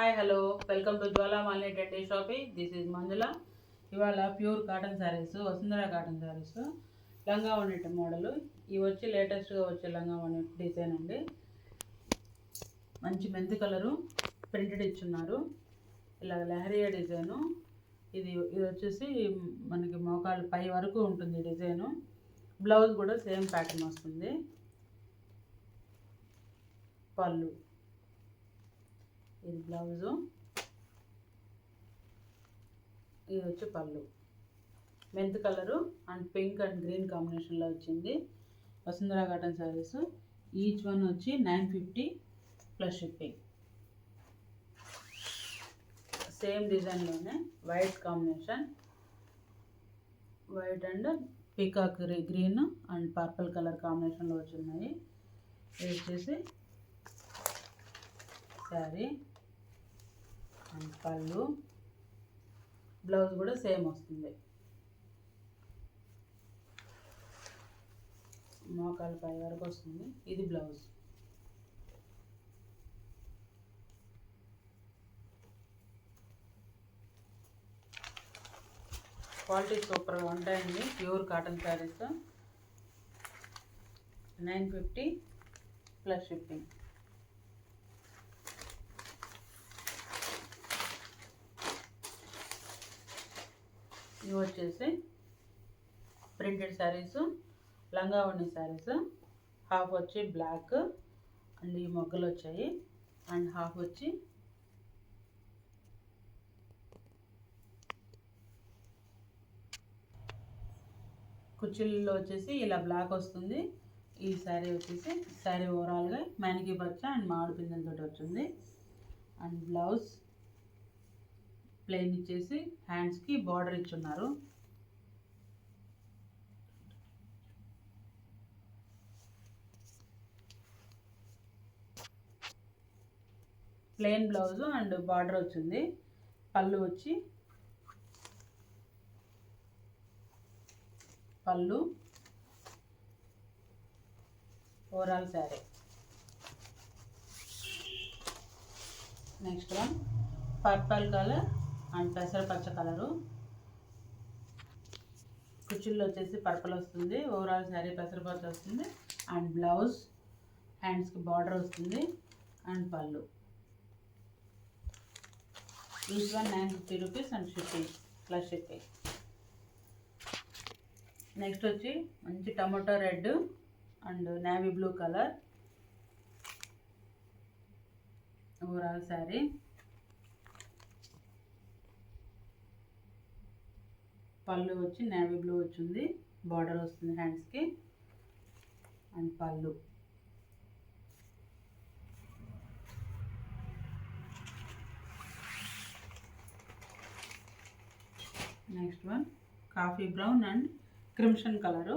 Hi hello welcome to Jwalamali Malini shopping this is Manjula ఇవాళ pure cotton sarees Vasundhara cotton sarees లంగా ఉన్నట్టు model. ఇవి వచ్చి లేటెస్ట్గా వచ్చే లంగా ఉన్న డిజైన్ అండి. మంచి మెంతి కలరు ప్రింటెడ్ ఇచ్చున్నారు. ఇలా లహరియా డిజైను. ఇది ఇది వచ్చేసి మనకి మోకాలు పై వరకు ఉంటుంది డిజైను. బ్లౌజ్ కూడా సేమ్ ప్యాటర్న్ వస్తుంది. పళ్ళు. ఇది బ్లౌజు. ఇది వచ్చి పళ్ళు. Mint colour and pink and green కాంబినేషన్లో వచ్చింది. Vasundhara cotton sarees. Each one వచ్చి nine fifty plus shipping same డిజైన్లోనే white combination white and peacock green and purple colour కాంబినేషన్లో వచ్చినాయి. ఇది వచ్చేసి శారీ అండ్ పళ్ళు. బ్లౌజ్ కూడా సేమ్ వస్తుంది. మోకాలు పై వరకు వస్తుంది. ఇది బ్లౌజ్. క్వాలిటీ సూపర్గా ఉంటాయండి. Pure cotton sarees. Nine fifty plus shipping. ఇవి వచ్చేసి ప్రింటెడ్ శారీస్ లంగా ఉండి శారీస్ హాఫ్ వచ్చి బ్లాక్ అండ్ ఈ మొగ్గలు వచ్చాయి. అండ్ హాఫ్ వచ్చి కుర్చీల్లో వచ్చేసి ఇలా బ్లాక్ వస్తుంది. ఈ శారీ వచ్చేసి శారీ ఓవరాల్గా మ్యానికి బచ్చ అండ్ మామిడి పిందెలతో వచ్చింది. అండ్ బ్లౌజ్ ప్లెయిన్ ఇచ్చేసి హ్యాండ్స్కి బార్డర్ ఇచ్చున్నారు. ప్లెయిన్ బ్లౌజు అండ్ బార్డర్ వచ్చింది. పళ్ళు వచ్చి పళ్ళు overall sari next one purple colour and పెసరపచ్చ colour. కుచ్చుల్లో వచ్చేసి పర్పుల్ వస్తుంది. ఓవరాల్ శారీ పెసరపచ్చ వస్తుంది. అండ్ బ్లౌజ్ హ్యాండ్స్కి బార్డర్ వస్తుంది. అండ్ పళ్ళు. Each one nine fifty rupees and shipping plus shipping next వచ్చి మంచి tomato red and navy blue colour overall sari పళ్ళు వచ్చి నేవీ బ్లూ వచ్చింది. బార్డర్ వస్తుంది హ్యాండ్స్కి అండ్ పళ్ళు. Next one. Coffee brown and crimson colour.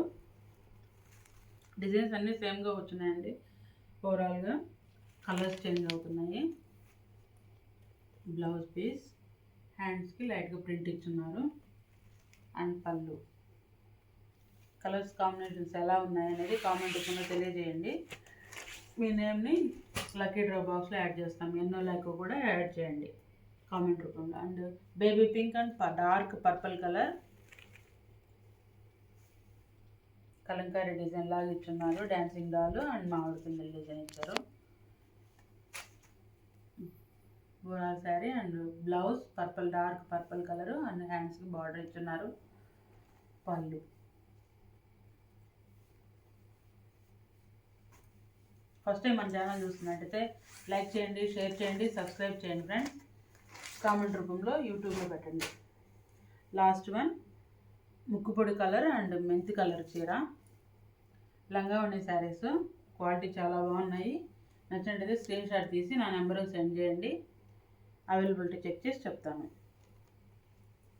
Designs అన్నీ సేమ్గా వచ్చినాయండి. ఓవరాల్గా కలర్స్ చేంజ్ అవుతున్నాయి. బ్లౌజ్ పీస్ హ్యాండ్స్కి లైట్గా ప్రింట్ ఇచ్చున్నారు. అండ్ పళ్ళు. కలర్స్ కాంబినేషన్స్ ఎలా ఉన్నాయనేది కామెంట్ రూపంలో తెలియజేయండి. మీ నేమ్ని లక్కీ డ్రా బాక్స్లో యాడ్ చేస్తాం. ఎన్నో లైక్ కూడా యాడ్ చేయండి కామెంట్ రూపంలో. And baby pink and dark purple colour Kalamkari design లాగా ఇచ్చున్నారు. డ్యాన్సింగ్ డాల్ అండ్ మామిడి పిందెల డిజైన్ ఇచ్చారు. Overall sari and blouse purple dark purple colour and హ్యాండ్స్కి బార్డర్ ఇచ్చున్నారు. పళ్ళు. ఫస్ట్ టైం మన ఛానల్ చూస్తున్నట్టయితే లైక్ చేయండి షేర్ చేయండి సబ్స్క్రైబ్ చేయండి ఫ్రెండ్స్. కామెంట్ రూపంలో యూట్యూబ్లో పెట్టండి. లాస్ట్ వన్ ముక్కుపొడి కలర్ అండ్ మెంతి కలర్ చీర. లంగా ఉండే శారీస్ క్వాలిటీ చాలా బాగున్నాయి. నచ్చినట్టయితే స్క్రీన్ షాట్ తీసి నా నెంబర్కి సెండ్ చేయండి. అవైలబిలిటీ చెక్ చేసి చెప్తాను.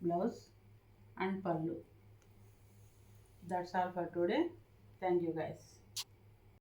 బ్లౌజ్ అండ్ పళ్ళు. That's all for today thank you guys